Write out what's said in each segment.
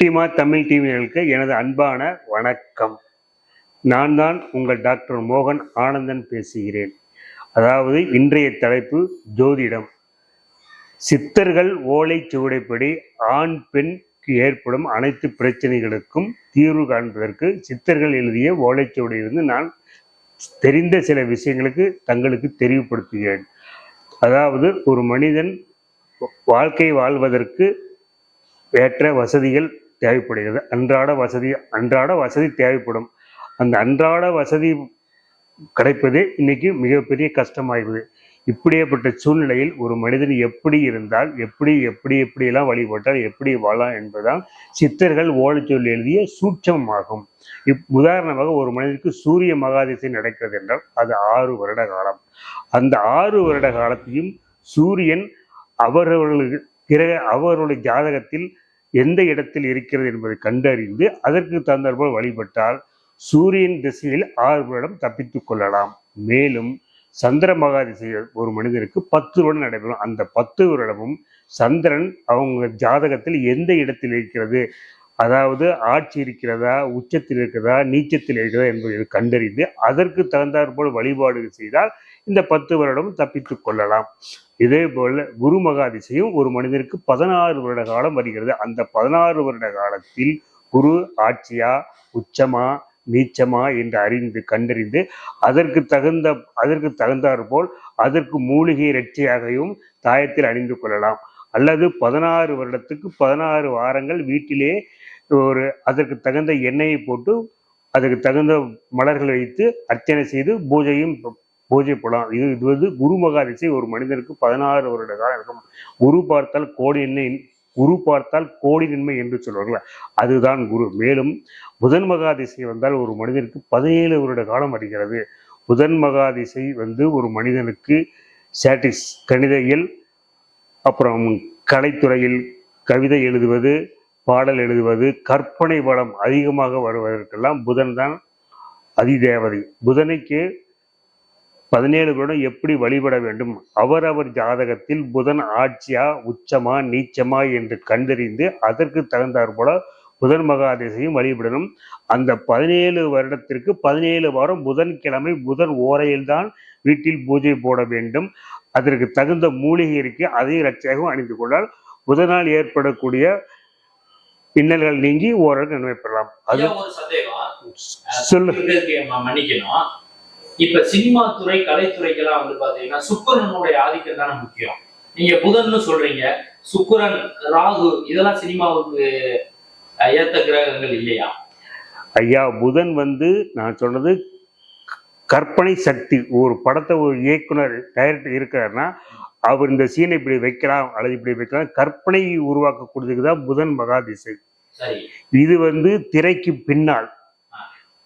டிமா தமிழ் டிவிகளுக்கு எனது அன்பான வணக்கம். நான் தான் உங்கள் டாக்டர் மோகன் ஆனந்தன் பேசுகிறேன். அதாவது இன்றைய தலைப்பு ஜோதிடம். சித்தர்கள் ஓலைச்சுவடைப்படி ஆண் பெண்க்கு ஏற்படும் அனைத்து பிரச்சனைகளுக்கும் தீர்வு காண்பதற்கு சித்தர்கள் எழுதிய ஓலைச்சுவடியிலிருந்து நான் தெரிந்த சில விஷயங்களுக்கு தங்களுக்கு தெரிவுபடுத்துகிறேன் அதாவது ஒரு மனிதன் வாழ்க்கை வாழ்வதற்கு ஏற்ற வசதிகள் தேவைப்படுகிறது. அன்றாட வசதி அன்றாட வசதி தேவைப்படும். அந்த அன்றாட வசதி கிடைப்பதே இன்னைக்கு மிகப்பெரிய கஷ்டமாகிறது இப்படியேப்பட்ட சூழ்நிலையில் ஒரு மனிதன் எப்படி இருந்தால் எப்படி எப்படி எப்படியெல்லாம் வழிபட்டால் எப்படி வாழலாம் என்பதுதான் சித்தர்கள் ஓலைச்சொல் எழுதிய சூட்சமாகும். இப் உதாரணமாக ஒரு மனிதனுக்கு சூரிய மகாதிசை நடக்கிறது என்றால் அது ஆறு வருட காலம். அந்த ஆறு வருட காலத்தையும் சூரியன் அவர்களுக்கு கிரக அவர்களுடைய ஜாதகத்தில் எந்த இடத்தில் இருக்கிறது என்பதை கண்டறிந்து அதற்கு தகுந்தாற்போல் வழிபட்டால் சூரியன் திசையில் ஆறு வருடம் தப்பித்துக் கொள்ளலாம். மேலும் சந்திர மகா திசையில் ஒரு மனிதருக்கு பத்து வருடம் நடைபெறும். அந்த பத்து வருடமும் சந்திரன் அவங்க ஜாதகத்தில் எந்த இடத்தில் இருக்கிறது? அதாவது ஆட்சி இருக்கிறதா? உச்சத்தில் இருக்கிறதா? நீச்சத்தில் இருக்கிறதா? என்பதை கண்டறிந்து அதற்கு தகுந்தாற்போல் வழிபாடு செய்தால் இந்த பத்து வருடம் தப்பித்து கொள்ளலாம். இதே போல குரு மகாதிசையும் ஒரு மனிதனுக்கு பதினாறு வருட காலம் வருகிறது. அந்த பதினாறு வருட காலத்தில் குரு ஆட்சியா உச்சமா நீச்சமா என்று அறிந்து கண்டறிந்து அதற்கு தகுந்த அதற்கு தகுந்தாற் போல் அதற்கு மூலிகை இரட்சையாகவும் தாயத்தில் அணிந்து கொள்ளலாம். அல்லது பதினாறு வருடத்துக்கு பதினாறு வாரங்கள் வீட்டிலே ஒரு அதற்கு தகுந்த எண்ணெயை போட்டு அதுக்கு தகுந்த மலர்கள் வைத்து அர்ச்சனை செய்து பூஜையும் பூஜை போடலாம். இது இது வந்து குரு மகாதிசை ஒரு மனிதனுக்கு பதினாறு வருட காலம் இருக்கும் குரு பார்த்தால் கோடி எண்ணெய் குரு பார்த்தால் கோடி நன்மை என்று சொல்வார்கள். அதுதான் குரு. மேலும் புதன் மகாதிசை வந்தால் ஒரு மனிதனுக்கு பதினேழு வருட காலம் அடிக்கிறது. புதன் மகாதிசை வந்து ஒரு மனிதனுக்கு சாட்டிஸ் கணித இயல் அப்புறம் கலைத்துறையில் கவிதை எழுதுவது பாடல் எழுதுவது கற்பனை வளம் அதிகமாக வருவதற்கெல்லாம் புதன் தான் அதிதேவதை. புதனைக்கு பதினேழு வருடம் எப்படி வழிபட வேண்டும்? அவரவர் ஜாதகத்தில் புதன் ஆட்சியா உச்சமா நீச்சமா என்று கண்டறிந்து அதற்கு தகுந்தாற் போல புதன் மகாதேசையும் வழிபடணும். அந்த பதினேழு வருடத்திற்கு பதினேழு வாரம் புதன்கிழமை புதன் ஓரையில்தான் வீட்டில் பூஜை போட வேண்டும். அதற்கு தகுந்த மூலிகை இருக்கு அதையும் ரட்சகம் அணிந்து கொண்டால் புதனால் ஏற்படக்கூடிய பின்னல்கள் நீங்கி ஓரளவு நன்மை பெறலாம். அது சொல்லு. மன்னிக்கணும். இப்ப சினிமா துறை கலைத்துறைக்கெல்லாம் வந்து பாத்தீங்கன்னா சுக்கிரனுடைய ஆதிக்கம் தானே முக்கியம். நீங்க புதன்னு சொல்றீங்க சுக்கிரன் ராகு இதெல்லாம் சினிமாவுக்கு ஏத்த கிரகங்கள் இல்லையா? ஐயா புதன் வந்து நான் சொன்னது கற்பனை சக்தி ஒரு படத்தை ஒரு இயக்குனர் டைரக்டர் இருக்கிறாருன்னா அவர் இந்த சீனை இப்படி வைக்கலாம் அல்லது இப்படி வைக்கலாம் கற்பனை உருவாக்கக்கூடியதுக்கு தான் புதன் மகாதிசை. இது வந்து திரைக்கு பின்னால்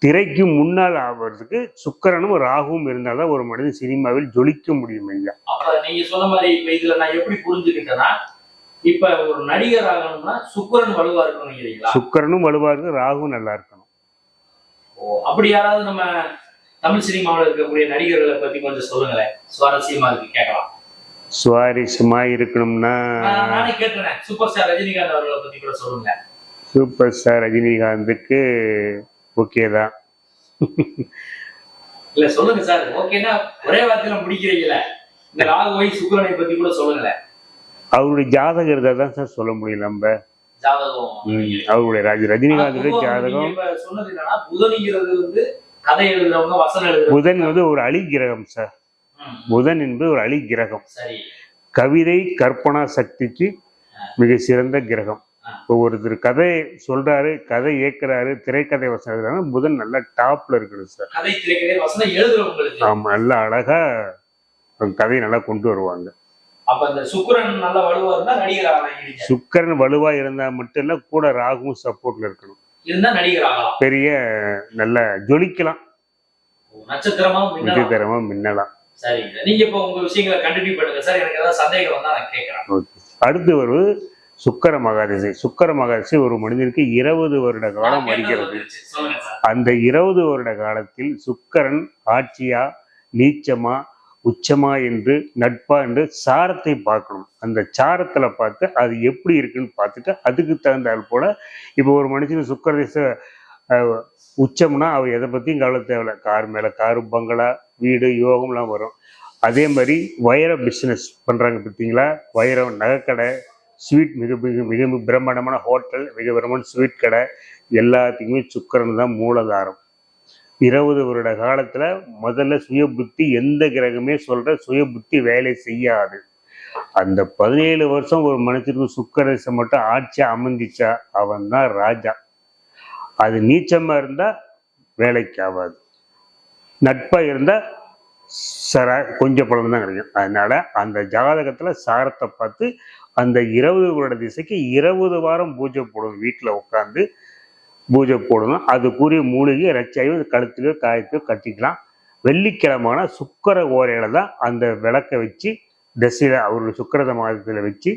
திரைக்கு முன்னால் ஆவறதுக்கு சுக்கிரனும் ராகுவும் இருந்தால்தான் ஒரு மனிதன் சினிமாவில் ஜொலிக்க முடியும் ஐயா அப்ப நீங்க சொன்ன மாதிரி இப்ப இதுல நான் எப்படி புரிஞ்சுக்கிட்டேன்னா இப்ப ஒரு நடிகர் ஆகணும்னா சுக்கிரன் வலுவா இருக்கணும் சுக்கிரனும் வலுவா இருக்கு ராகுவும் நல்லா இருக்கணும். அப்படி யாராவது நம்ம தமிழ் சினிமாவில் இருக்கக்கூடிய நடிகர்களை பத்தி கொஞ்சம் சொல்லுங்களேன். சுவாரஸ்யமா இருக்கு கேட்கலாம். சுவாரஸ்யமா இருக்கணும்னா நானே கேட்டுறேன் சூப்பர் ஸ்டார் ரஜினிகாந்த் அவர்களை பத்தி கூட சொல்லுங்க சூப்பர் ஸ்டார் ரஜினிகாந்துக்கு ஓகே தான். இல்ல சொல்லுங்க சார். ஓகேன்னா ஒரே வார்த்தையில முடிக்கிறீங்களே இந்த ராகுவை சுக்கிரனை பத்தி கூட சொல்லுங்களேன். அவருடைய ஜாதகம் இருந்தால் தான் சார் சொல்ல முடியும் நம்ம. அவருடைய ராஜ ரஜினிகாந்துடைய பொதுவா ஜாதகம். சொன்னது என்னன்னா புதனிங்கிறது வந்து கதை எழுதுறவங்க வசனம் எழுதுறவங்க. புதன் வந்து ஒரு அழி கிரகம் சார் புதன் என்பது ஒரு அழி கிரகம் கவிதை கற்பனா சக்திக்கு மிக சிறந்த கிரகம். இப்போ ஒருத்தர் கதை சொல்றாரு கதை இயக்குறாரு திரைக்கதை வசனம் எழுதுறாருன்னா புதன் நல்லா டாப்ல இருக்கணும் சார் ஆமா நல்லா அழகா கதையை நல்லா கொண்டு வருவாங்க. சுக்கிரன் நல்லா வலுவா இருந்தா நடிகர் ஆகலாம் சுக்கரன் வலுவா இருந்தா மட்டும் இல்ல கூட ராகுவும் சப்போர்ட்ல இருக்கணும். பெரிய நல்ல ஜொலிக்கலாம். நட்சத்திரமா மின்னலாம். சரிங்க. நீங்க இப்ப உங்க விஷயங்களை கண்டினியூ பண்ணுங்க சார் எனக்கு ஏதாவது சந்தேகம் வந்தா நான் கேட்கறேன் அடுத்து ஒரு சுக்கர மகாதிசை. சுக்கர மகாதிசை ஒரு மனிதனுக்கு இருபது வருட காலம் வருகிறது அந்த இருபது வருட காலத்தில் சுக்கரன் ஆட்சியா நீச்சமா உச்சமா என்று நட்பா என்று சாரத்தை பார்க்கணும். அந்த சாரத்துல பார்த்து அது எப்படி இருக்குன்னு பார்த்துட்டு அதுக்கு தகுந்தால் போல இப்போ ஒரு மனுஷனுக்கு சுக்கரதேச அஹ், உச்சம்னா அவர் எதை பத்தியும் கவலை தேவையில்ல. கார் மேல காரு பங்களா வீடு யோகம்லாம் வரும். அதே மாதிரி வைர பிஸ்னஸ் பண்றாங்க பார்த்தீங்களா வைரம் நகைக்கடை ஸ்வீட் மிக மிக மிக பிரம்மாண்டமான ஹோட்டல் மிக பிரம்மாண்ட ஸ்வீட் கடை. எல்லாத்துக்குமே சுக்கரன் தான் மூலதாரம். இருபது வருட காலத்துல முதல்ல சுய புத்தி எந்த கிரகமே சொல்ற சுய புத்தி வேலை செய்யாது. அந்த பதினேழு வருஷம் ஒரு மனுஷனுக்கு சுக்கரசை மட்டும் ஆட்சி அமைஞ்சிச்சா அவன் தான் ராஜா. அது நீச்சமா இருந்தால் வேலைக்கு ஆகாது நட்பா இருந்தால் சரா கொஞ்சம் பழம் தான் கிடைக்கும். அதனால அந்த ஜாதகத்துல சாரத்தை பார்த்து அந்த இருபது வருட திசைக்கு இருபது வாரம் பூஜை போடணும் வீட்டுல உட்காந்து பூஜை போடணும். அதுக்குரிய மூலிகை ரச்சாயோ கழுத்துலையோ காயத்தையோ கட்டிக்கலாம். வெள்ளிக்கிழமான சுக்கர ஓரையில தான் அந்த விளக்கை வச்சு தசையில அவருடைய சுக்கரத மாதத்துல வச்சு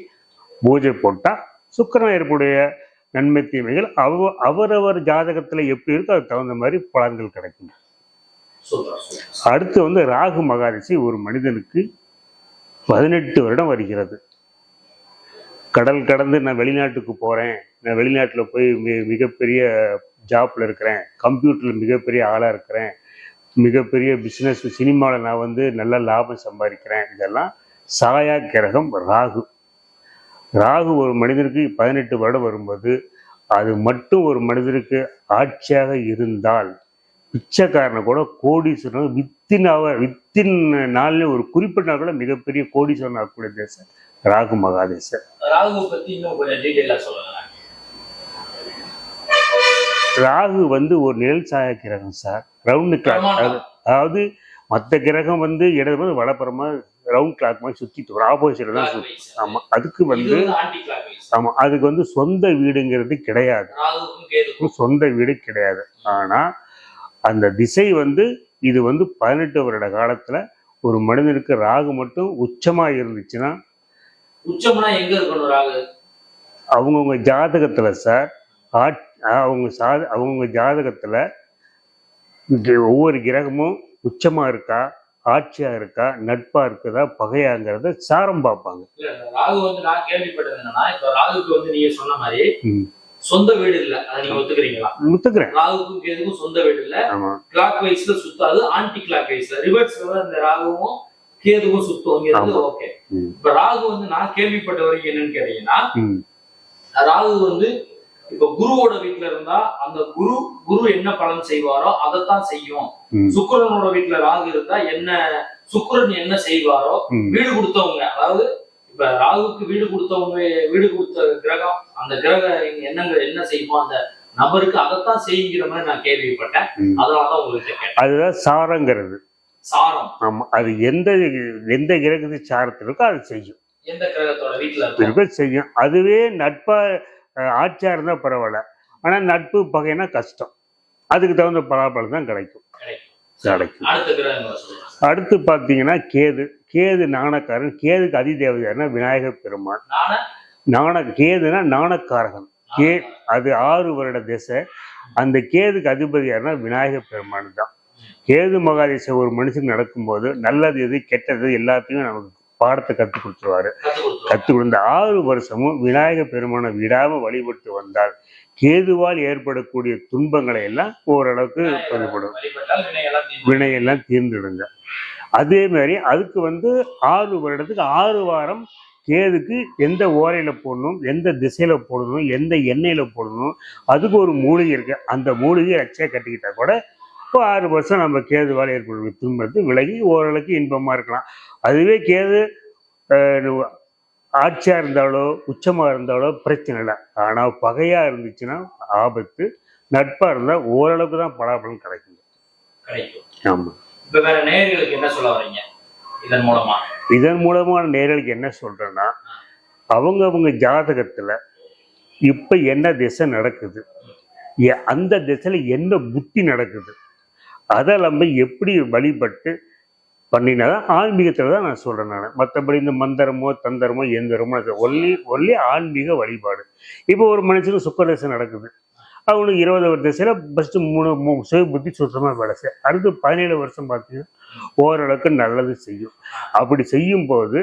பூஜை போட்டா சுக்கரன் ஏற்புடைய நன்மை தீமைகள் அவ அவரவர் ஜாதகத்துல எப்படி இருக்கோ அதுக்கு தகுந்த மாதிரி பலன்கள் கிடைக்கும். அடுத்து வந்து ராகு மகாரிஷி ஒரு மனிதனுக்கு பதினெட்டு வருடம் வருகிறது. கடல் கடந்து நான் வெளிநாட்டுக்கு போறேன். நான் வெளிநாட்டுல போய் மி- மிகப்பெரிய ஜாப்ல இருக்கிறேன். கம்ப்யூட்டர்ல மிகப்பெரிய ஆளா இருக்கிறேன். மிகப்பெரிய பிசினஸ் சினிமாவில் நான் வந்து நல்ல லாபம் சம்பாதிக்கிறேன். இதெல்லாம் சாயா கிரகம் ராகு. ராகு ஒரு மனிதனுக்கு பதினெட்டு வருடம் வரும்போது அது மட்டும் ஒரு மனிதனுக்கு ஆட்சியாக இருந்தால் பிச்சைக்காரனை கூட கோடீஸ்வரன் வித்தின் அவர் வித்தின் நாள்ல ஒரு குறிப்பிட்ட நாள் கூட மிகப்பெரிய கோடீஸ்வரன் ஆகக்கூடிய தேசம். ராகு மகாதேசம் ராகு பத்தி இன்னும் கொஞ்சம் ராகு வந்து ஒரு நிழல் சாய கிரகம் சார். Round clock. அதாவது மற்ற கிரகம் வந்து இடது வந்து வலப்புறமா ரவுண்ட் கிளாக் மாதிரி சுத்திட்டு வரும். ஆப்போசிட்ல தான் சுத்தும் Clockwise. ஆமா. அதுக்கு வந்து வந்து ஆன்டி கிளாக்வைஸ் ஆமா. அதுக்கு வந்து சொந்த வீடுங்கிறது கிடையாது. சொந்த வீடு கிடையாது. ஆனா அந்த திசை வந்து இது வந்து பதினெட்டு வருட காலத்துல ஒரு மனிதனுக்கு ராகு மட்டும் உச்சமா இருந்துச்சுன்னா உச்சம்னா எங்க இருக்கணும் ராகு? அவங்கவுங்க ஜாதகத்துல சார் அவங்க சா அவங்கவுங்க ஜாதகத்துல ஒவ்வொரு கிரகமும் உச்சமா இருக்கா ஆட்சியா இருக்கா நட்பா இருக்குதா பகையாங்கிறத சாரம் பார்ப்பாங்க. ராகு வந்து நான் கேள்விப்பட்டது என்னன்னா இப்ப ராகுக்கு வந்து நீங்க சொன்ன மாதிரி. சொந்த வீடு இல்ல. அதை நீங்க ஒத்துக்கிறீங்களா? முத்துக்கிறேன் ராகுக்கும் கேதுக்கும் சொந்த வீடு இல்ல. கிளாக் வைஸ்ல சுத்தாது ஆன்டி கிளாக் வைஸ்ல ரிவர்ஸ்ல இந்த ராகுவும் கேதுவும் ஆமா. ஓகே. இப்ப ராகு வந்து நான் கேள்விப்பட்ட வரைக்கும் என்னன்னு கேட்டீங்கன்னா ராகு வந்து இப்ப குருவோட வீட்டுல இருந்தா அந்த குரு குரு என்ன பலன் செய்வாரோ அதைத்தான் செய்யும். சுக்கிரனோட வீட்டுல ராகு இருந்தா என்ன சுக்கிரன் என்ன செய்வாரோ வீடு கொடுத்தவங்க அதாவது இப்ப ராகுக்கு வீடு கொடுத்தவங்க வீடு கொடுத்த கிரகம் அந்த கிரக எண்ணங்கள் என்ன செய்யுமோ அந்த நபருக்கு அதைத்தான் செய்யுங்கிற மாதிரி நான் கேள்விப்பட்டேன். அதனாலதான் உங்களுக்கு அதுதான் சாரங்கிறது. சாரம். ஆமா அது எந்த எந்த கிரகத்து சாரத்தில் இருக்கோ அது செய்யும். எந்த கிரகத்தோட வீட்டுல இருக்க. செய்யும். அதுவே நட்பா ஆட்சியா இருந்தா பரவாயில்ல. ஆனா நட்பு பகைனா கஷ்டம். அதுக்கு தகுந்த பலாபலம் தான் கிடைக்கும். கிடைக்கும். அடுத்த பார்த்தீங்கன்னா கேது. கேது நாணக்காரன். கேதுக்கு அதிதேவதையாருன்னா விநாயகர் பெருமாள் நான நாண கேதுனா நாணக்காரகன். கே அது ஆறு வருட திசை. அந்த கேதுக்கு அதிபதி யாருன்னா விநாயகர் பெருமான் தான். கேது மகாதேச ஒரு மனுஷனுக்கு நடக்கும்போது நல்லது எது கெட்டது எல்லாத்தையும் நமக்கு பாடத்தை கற்றுக் கொடுத்துருவாரு. கற்றுக் கொடுத்த ஆறு வருஷமும் விநாயகர் பெருமானை விடாம வழிபட்டு வந்தால் கேதுவால் ஏற்படக்கூடிய துன்பங்களை எல்லாம் ஓரளவுக்கு வழிபட்டால் வினையெல்லாம் தீர்ந்து வினையெல்லாம் தீர்ந்துடுங்க. அதே மாதிரி அதுக்கு வந்து ஆறு வருடத்துக்கு ஆறு வாரம் கேதுக்கு எந்த ஓரையில போடணும் எந்த திசையில போடணும் எந்த எண்ணெயில போடணும் அதுக்கு ஒரு மூலிகை இருக்கு. அந்த மூலிகையை ரச்சையா கட்டிக்கிட்டா கூட இப்போ ஆறு வருஷம் நம்ம கேதுவால் ஏற்படும் துன்பத்து விலகி ஓரளவுக்கு இன்பமா இருக்கலாம். அதுவே கேது அஹ், ஆட்சியா இருந்தாலோ உச்சமா இருந்தாலோ பிரச்சனை இல்லை. ஆனா பகையா இருந்துச்சுன்னா ஆபத்து நட்பா இருந்தா ஓரளவுக்கு தான் பலாபலம் கிடைக்கும் கிடைக்கும். ஆமா. இப்ப வேற நேயர்களுக்கு என்ன சொல்ல வரீங்க இதன் மூலமா. இதன் மூலமான நேரலுக்கு என்ன சொல்றேன்னா அவங்க அவங்க ஜாதகத்துல இப்ப என்ன திசை நடக்குது? அந்த திசையில என்ன புத்தி நடக்குது? அதை நம்ம எப்படி வழிபட்டு பண்ணினாதான் ஆன்மீகத்தில் தான் நான் சொல்கிறேன் நான். மற்றபடி இந்த மந்திரமோ தந்திரமோ எந்திரமோ அது ஒல்லி ஒல்லி ஆன்மீக வழிபாடு. இப்போ ஒரு மனுஷனுக்கு சுக்க நடக்குது. அவனுக்கு இருபது ஒரு ஃபஸ்ட்டு ஃபர்ஸ்ட் மூணு மூ சுய புத்தி சுத்தமாக வேலை செய்யும் அடுத்து பதினேழு வருஷம் பார்த்தீங்கன்னா ஓரளவுக்கு நல்லது செய்யும். அப்படி செய்யும் போது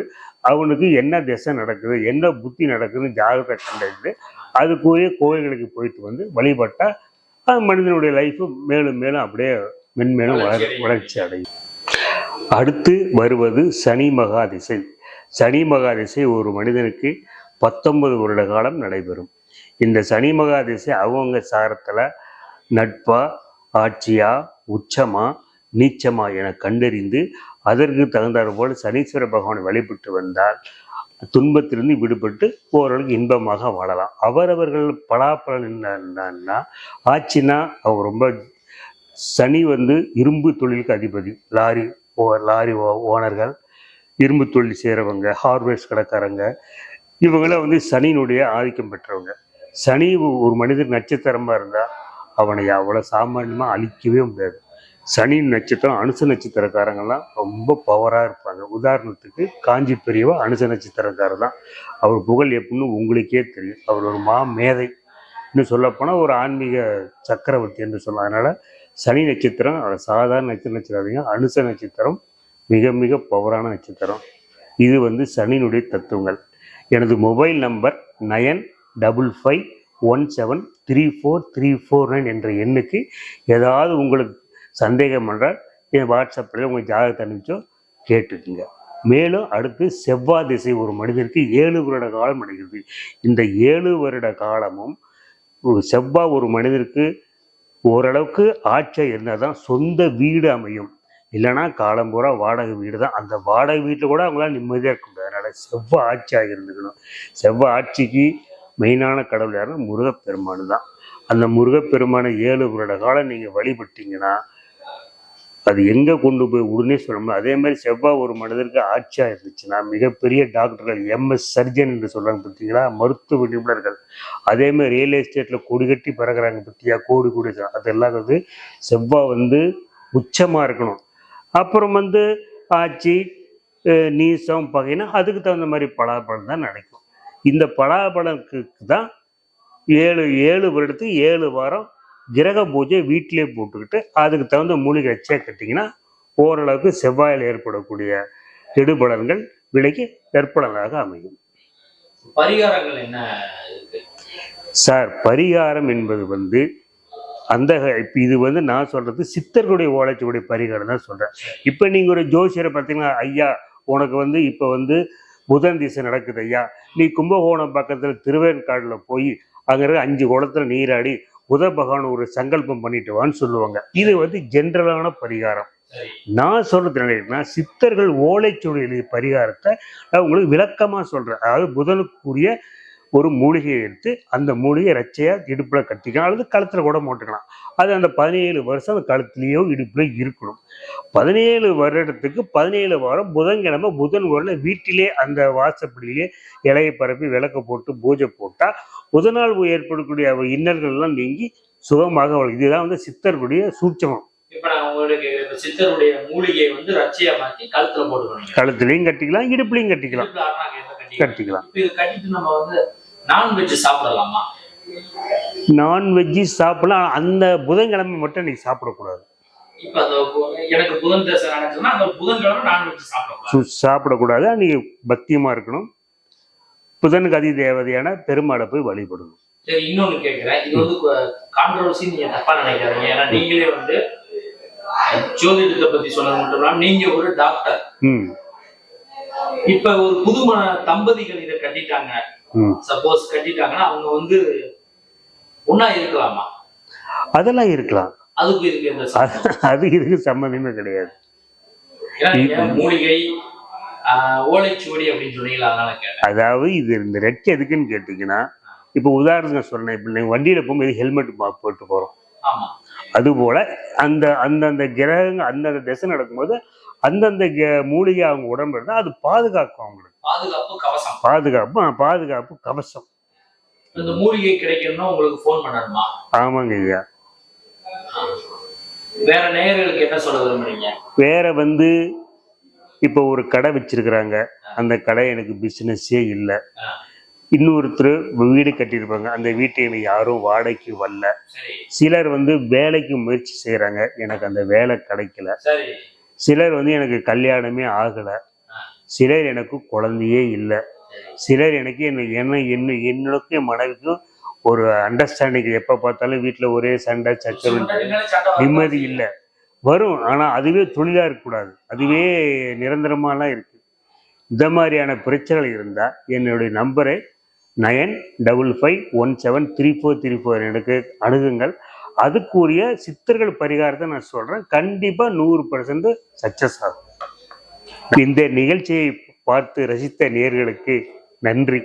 அவனுக்கு என்ன திசை நடக்குது என்ன புத்தி நடக்குதுன்னு ஜாதகத்தை கண்டறிந்து அதுக்குரிய கோயில்களுக்கு போயிட்டு வந்து வழிபட்டால் மனிதனுடைய லைஃப்பு மேலும் மேலும் அப்படியே மென்மேலும் வளர் வளர்ச்சி அடையும். அடுத்து வருவது சனி மகாதிசை சனி மகாதிசை ஒரு மனிதனுக்கு பத்தொன்பது வருட காலம் நடைபெறும். இந்த சனி மகாதிசை அவங்க சாரத்துல நட்பா ஆட்சியா உச்சமா நீச்சமா என கண்டறிந்து அதற்கு தகுந்தாற் போல் சனீஸ்வர பகவானை வழிபட்டு வந்தால் துன்பத்திலிருந்து விடுபட்டு ஓரளவுக்கு இன்பமாக வாழலாம். அவரவர்கள் பலாப்பலன் என்னன்னா ஆட்சினா அவங்க ரொம்ப சனி வந்து இரும்பு தொழிலுக்கு அதிபதி லாரி ஓ லாரி ஓ ஓனர்கள் இரும்பு தொழில் செய்கிறவங்க ஹார்வேஸ்ட் கடைக்காரங்க இவங்களாம் வந்து சனியினுடைய ஆதிக்கம் பெற்றவங்க. சனி ஒரு மனிதர் நட்சத்திரமாக இருந்தால் அவனை அவ்வளோ சாமானியமாக அழிக்கவே முடியாது. சனி நட்சத்திரம் அனுச நட்சத்திரக்காரங்கெல்லாம் ரொம்ப பவராக இருப்பாங்க. உதாரணத்துக்கு காஞ்சி பெரியவா அனுச நட்சத்திரக்காரர் தான். அவர் புகழ் எப்படின்னு உங்களுக்கே தெரியும். அவர் ஒரு மா மேதை இன்னும் சொல்லப்போனால் ஒரு ஆன்மீக சக்கரவர்த்தி என்று சொல்லலாம். அதனால் சனி நட்சத்திரம் சாதாரண நட்சத்திரம் நட்சத்திரம் அனுச நட்சத்திரம் மிக மிக பவரான நட்சத்திரம். இது வந்து சனியினுடைய தத்துவங்கள். எனது mobile number nine double five one seven three four three four nine என்ற எண்ணுக்கு ஏதாவது உங்களுக்கு சந்தேகம் என்றால் என் வாட்ஸ்அப்பில் உங்கள் ஜாதகத்தை அனுப்பிச்சோ கேட்டுக்குங்க. மேலும் அடுத்து செவ்வாய் திசை ஒரு மனிதனுக்கு ஏழு வருட காலம் அடைகிறது. இந்த ஏழு வருட காலமும் செவ்வாய் ஒரு மனிதருக்கு ஓரளவுக்கு ஆட்சியாக இருந்தால் தான் சொந்த வீடு அமையும். இல்லைன்னா காலம் பூரா வாடகை வீடு தான் அந்த வாடகை வீட்டில் கூட அவங்களால நிம்மதியாக இருக்க முடியாது. அதனால் செவ்வாய் ஆட்சியாக இருந்துக்கணும். செவ்வாய் ஆட்சிக்கு மெயினான கடவுள் யாருன்னா முருகப்பெருமானு தான் அந்த முருகப்பெருமானை ஏழு வருட காலம் நீங்கள் வழிபட்டீங்கன்னா அது எங்கே கொண்டு போய் உடனே சொல்லணும் அதே மாதிரி செவ்வாய் ஒரு மனிதருக்கு ஆட்சியாக இருந்துச்சுன்னா மிகப்பெரிய டாக்டர்கள் எம்எஸ் சர்ஜன் என்று சொல்கிறாங்க பார்த்தீங்களா மருத்துவ நிபுணர்கள். அதே மாதிரி ரியல் எஸ்டேட்டில் கொடி கட்டி பறக்குறாங்க பற்றியா கோடி கோடி அதெல்லாம் வந்து செவ்வாய் வந்து உச்சமாக இருக்கணும். அப்புறம் வந்து ஆட்சி நீசம் பகைனா அதுக்கு தகுந்த மாதிரி பலாபலம் தான் நடக்கும். இந்த பலாபலத்துக்கு தான் ஏழு ஏழு வருடத்துக்கு ஏழு வாரம் கிரக பூஜை வீட்டிலே போட்டுக்கிட்டு அதுக்கு தகுந்த மூலிகை வச்சே கட்டிங்கன்னா ஓரளவுக்கு செவ்வாயில் ஏற்படக்கூடிய கெடுபலன்கள் விலைக்கு ஏற்படலாக அமையும். பரிகாரங்கள் என்ன சார் பரிகாரம் என்பது வந்து அந்த இப்ப இது வந்து நான் சொல்றது சித்தர்களுடைய ஓலைச்சுவடைய பரிகாரம் தான் சொல்றேன். இப்போ நீங்க ஒரு ஜோசியரை பார்த்தீங்கன்னா ஐயா உனக்கு வந்து இப்போ வந்து புதன் திசை நடக்குது ஐயா. நீ கும்பகோணம் பக்கத்தில் திருவேற்காடுல போய் அங்க இருக்க அஞ்சு குளத்துல நீராடி புத பகவான் ஒரு சங்கல்பம் பண்ணிட்டு வான்னு சொல்லுவாங்க. இது வந்து ஜென்ரலான பரிகாரம். நான் சொல்றது என்னன்னா சித்தர்கள் ஓலைச்சுவடி எழுதிய பரிகாரத்தை நான் உங்களுக்கு விளக்கமா சொல்றேன். அதாவது புதனுக்குரிய ஒரு மூலிகையை எடுத்து அந்த மூலிகை ரச்சையா இடுப்புல கட்டிக்கலாம் அல்லது கழுத்துல கூட போட்டுக்கலாம். அது அந்த பதினேழு வருஷம் அந்த கழுத்துலயோ இடுப்புல இருக்கணும். பதினேழு வருடத்துக்கு பதினேழு வாரம் புதன்கிழமை புதன் ஊரில் வீட்டிலே அந்த வாசப்படியிலே இலையை பரப்பி விளக்க போட்டு பூஜை போட்டா புதனால் ஏற்படக்கூடிய அவ இன்னல்கள் எல்லாம் நீங்கி சுகமாக வளரும். இதுதான் வந்து சூட்சமம். சித்தருடைய போட்டுக்கணும். கழுத்துலையும் கட்டிக்கலாம் இடுப்புலையும் கட்டிக்கலாம். கட்டிக்கலாம். நான்வெஜ் சாப்பிடலாமா? நான்வெஜ்ஜு சாப்பிடலாம். அந்த புதன்கிழமை மட்டும் நீ சாப்பிடக்கூடாது. நான்வெஜ் சாப்பிடக்கூடாது. நீ பத்தியமா இருக்கணும். புதனுக்கு அதி தேவதையான பெருமாளை போய் வழிபடணும். சரி இன்னொன்னு கேக்குறேன். இது வந்து கான்ட்ரவர்சி நினைக்காதீங்க. ஏன்னா நீங்களே வந்து ஜோதிடத்தை பத்தி சொன்னது மட்டும் இல்லாம நீங்க ஒரு டாக்டர் இப்ப ஒரு புதுமண தம்பதிகள் இதை கட்டிட்டாங்க. சப்போஸ் கட்டிட்டாங்கன்னா அவங்க வந்து ஒண்ணா இருக்கலாமா? அதெல்லாம் இருக்கலாம். அதுக்கு எந்த அது இதுக்கு சம்மந்தமே கிடையாது. மூலிகை ஓலைச்சுவடி அப்படின்னு சொன்னீங்களா? அதனால கேட்டேன். அதாவது இது இந்த ரெட் எதுக்குன்னு கேட்டிங்கன்னா இப்போ உதாரணத்துக்கு சொன்னேன் இப்போ நீங்கள் வண்டியில் போகும்போது ஹெல்மெட் போட்டு போகிறோம் அதுபோல அந்த அந்தந்த கிரகங்கள் அந்தந்த திசை நடக்கும்போது அந்தந்த மூலிகை அவங்க உடம்பு இருந்தால் அது பாதுகாக்கும் அவங்களுக்கு. பாதுகாப்பு கவசம். பாதுகாப்பு பாதுகாப்பு கவசம். இந்த மூலிகை கிடைக்கணும்னா உங்களுக்கு ஃபோன் பண்ணணுமா? ஆமாங்க ஐயா. வேற நேயர்களுக்கு என்ன சொல்ல விரும்புறீங்க? வேற வந்து இப்போ ஒரு கடை வச்சிருக்கிறாங்க. அந்த கடை எனக்கு பிசினஸே இல்லை. இன்னொருத்தர் வீடு கட்டியிருப்பாங்க. அந்த வீட்டை எனக்கு யாரும் வாடகைக்கு வரல. சிலர் வந்து வேலைக்கு முயற்சி செய்கிறாங்க எனக்கு அந்த வேலை கிடைக்கல. சிலர் வந்து எனக்கு கல்யாணமே ஆகலை. சிலர் எனக்கு குழந்தையே இல்லை. சிலர் எனக்கு என்ன என்ன என்ன என்னோடக்கும் என் மனைவிக்கும் ஒரு அண்டர்ஸ்டாண்டிங் எப்போ பார்த்தாலும் வீட்டில் ஒரே சண்டை சச்சரவு. நிம்மதி இல்லை. வரும். ஆனால் அதுவே தொழிலாக இருக்கக்கூடாது. அதுவே நிரந்தரமாலாம் இருக்கு. இந்த மாதிரியான பிரச்சனைகள் இருந்தால் என்னுடைய நம்பரை nine double five one seven three four three four எனக்கு அணுகுங்கள். அதுக்குரிய சித்தர்கள் பரிகாரத்தை நான் சொல்கிறேன் கண்டிப்பாக நூறு பர்சன்ட் சக்ஸஸ் ஆகும். இந்த நிகழ்ச்சியை பார்த்து ரசித்த நேர்களுக்கு நன்றி.